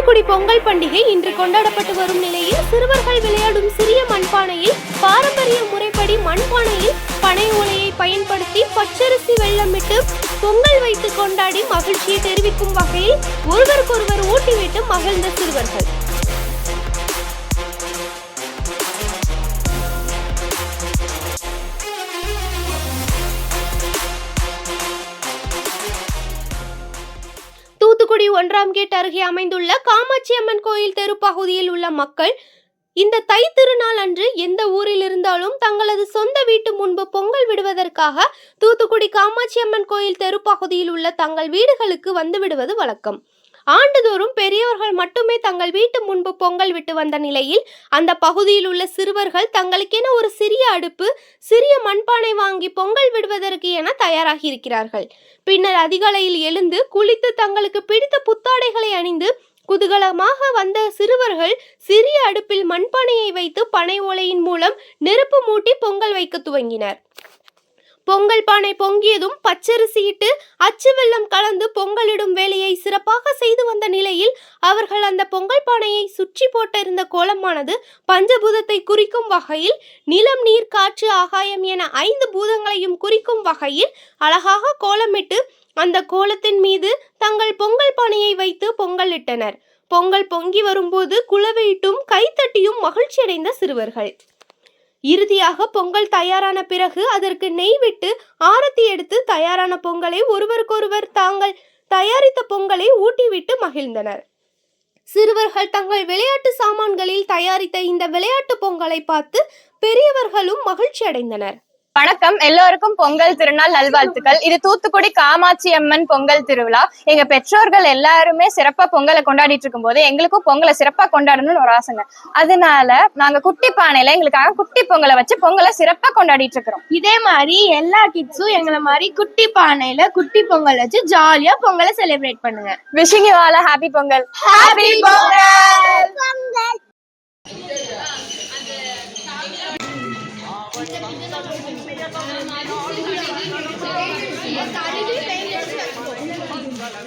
தூத்துக்குடி பொங்கல் பண்டிகை இன்று கொண்டாடப்பட்டு வரும் நிலையில் சிறுவர்கள் விளையாடும் சிறிய மண்பானையில் பாரம்பரிய முறைப்படி மண்பானையில் பனை ஓலையை பயன்படுத்தி பச்சரிசி வெள்ளமிட்டு பொங்கல் வைத்து கொண்டாடி மகிழ்ச்சியை தெரிவிக்கும் வகையில் ஒருவருக்கொருவர் ஊட்டிவிட்டு மகிழ்ந்த சிறுவர்கள். ஒன்றாம் கேட் அருகே அமைந்துள்ள காமாட்சி அம்மன் கோயில் தெரு பகுதியில் உள்ள மக்கள் இந்த தை திருநாள் அன்று எந்த ஊரில் இருந்தாலும் தங்களது சொந்த வீட்டு முன்பு பொங்கல் விடுவதற்காக தூத்துக்குடி காமாட்சி அம்மன் கோயில் தெரு பகுதியில் உள்ள தங்கள் வீடுகளுக்கு வந்து விடுவது வழக்கம். ஆண்டுதோறும் பெரியவர்கள் மட்டுமே தங்கள் வீட்டு முன்பு பொங்கல் விட்டு வந்த நிலையில் அந்த பகுதியில் உள்ள சிறுவர்கள் தங்களுக்கென ஒரு சிறிய அடுப்பு சிறிய மண்பானை வாங்கி பொங்கல் விடுவதற்கு என தயாராகி இருக்கிறார்கள். பின்னர் அதிகாலையில் எழுந்து குளித்து தங்களுக்கு பிடித்த புத்தாடைகளை அணிந்து குதூகலமாக வந்த சிறுவர்கள் சிறிய அடுப்பில் மண்பானையை வைத்து பனை ஓலையின் மூலம் நெருப்பு மூட்டி பொங்கல் வைக்க துவங்கினர். பொங்கல் பானை பொங்கியதும் பச்சரிசியிட்டு அச்சு வெள்ளம் கலந்து பொங்கலிடும் வேலையை சிறப்பாக செய்து வந்த நிலையில் அவர்கள் அந்த பொங்கல் பானையை சுற்றி போட்டிருந்த கோலமானது பஞ்சபூதத்தை குறிக்கும் வகையில் நிலம் நீர் காற்று ஆகாயம் என ஐந்து பூதங்களையும் குறிக்கும் வகையில் அழகாக கோலமிட்டு அந்த கோலத்தின் மீது தங்கள் பொங்கல் பானையை வைத்து பொங்கலிட்டனர். பொங்கல் பொங்கி வரும்போது குளவையிட்டும் கைத்தட்டியும் மகிழ்ச்சியடைந்த சிறுவர்கள். இறுதியாக பொங்கல் தயாரான பிறகு அதற்கு நெய் விட்டு ஆரத்தி எடுத்து தயாரான பொங்கலை ஒருவருக்கொருவர் தாங்கள் தயாரித்த பொங்கலை ஊட்டிவிட்டு மகிழ்ந்தனர். சிறுவர்கள் தங்கள் விளையாட்டு சாமான்களில் தயாரித்த இந்த விளையாட்டு பொங்கலை பார்த்து பெரியவர்களும் மகிழ்ச்சி அடைந்தனர் வணக்கம். எல்லோருக்கும் பொங்கல் திருநாள் நல்வாழ்த்துக்கள். இது தூத்துக்குடி காமாட்சி அம்மன் பொங்கல் திருவிழா. எங்க பெற்றோர்கள் எல்லாருமே சிறப்பா பொங்கலை கொண்டாடிட்டு இருக்கும் போது எங்களுக்கும் பொங்கலை சிறப்பா கொண்டாடணும்னு ஒரு ஆசைங்க. அதனால நாங்க குட்டி பானையில எங்களுக்காக குட்டி பொங்கலை வச்சு பொங்கலை சிறப்பா கொண்டாடிட்டு இருக்கிறோம். இதே மாதிரி எல்லா கிட்ஸும் எங்களை மாதிரி குட்டி பானையில குட்டி பொங்கல் வச்சு ஜாலியா பொங்கலை செலிப்ரேட் பண்ணுங்க. Wishing you all happy Pongal. Happy Pongal!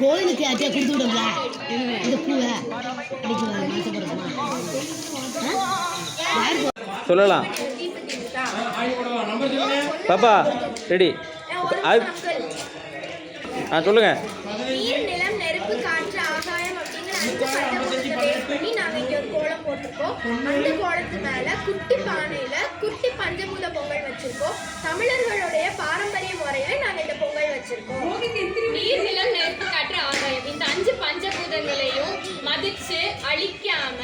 கோயிலுக்கு யார்ட்டியா கொடுத்து விடுங்களா இந்த பூவை. அடிக்கலாம் சொல்லலாம். பாப்பா ரெடி. ஆ சொல்லுங்க. கோலம் போட்டிருக்கோம். அந்த கோலத்து மேல குட்டி பானையில குட்டி பஞ்சபூத பொங்கல் வச்சிருக்கோம். தமிழர்களுடைய பாரம்பரிய முறையில நாங்க இந்த பொங்கல் வச்சிருக்கோம். நீர் நிலம் நெருப்பு காற்று ஆகாயம் இந்த அஞ்சு பஞ்சபூதங்களையும் மதிச்சு அழிக்காம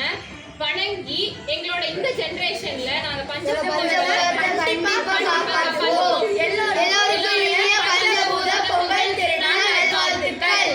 வணங்கி எங்களோட இந்த ஜெனரேஷன்ல நாங்க பஞ்சபூத பொங்கல் திருநாள் நல்வாழ்த்துக்கள்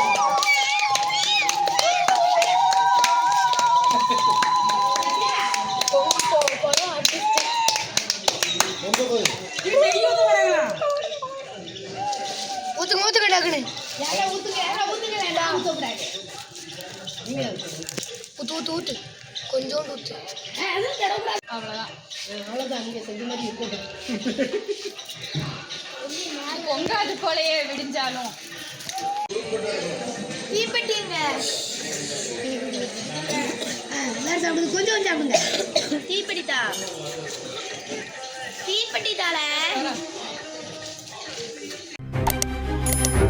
ஊத்துங்க ஊத்துங்க டக்குனு. ஊத்து ஊத்து ஊத்து. கொஞ்சோண்டு ஊத்து. பொங்காது கொலையை விடிஞ்சாலும் தீப்பெட்டிங்க எல்லாரும் சாப்பிடுங்க கொஞ்சம் கொஞ்சம் சாப்பிடுங்க தீப்பெட்டித்தா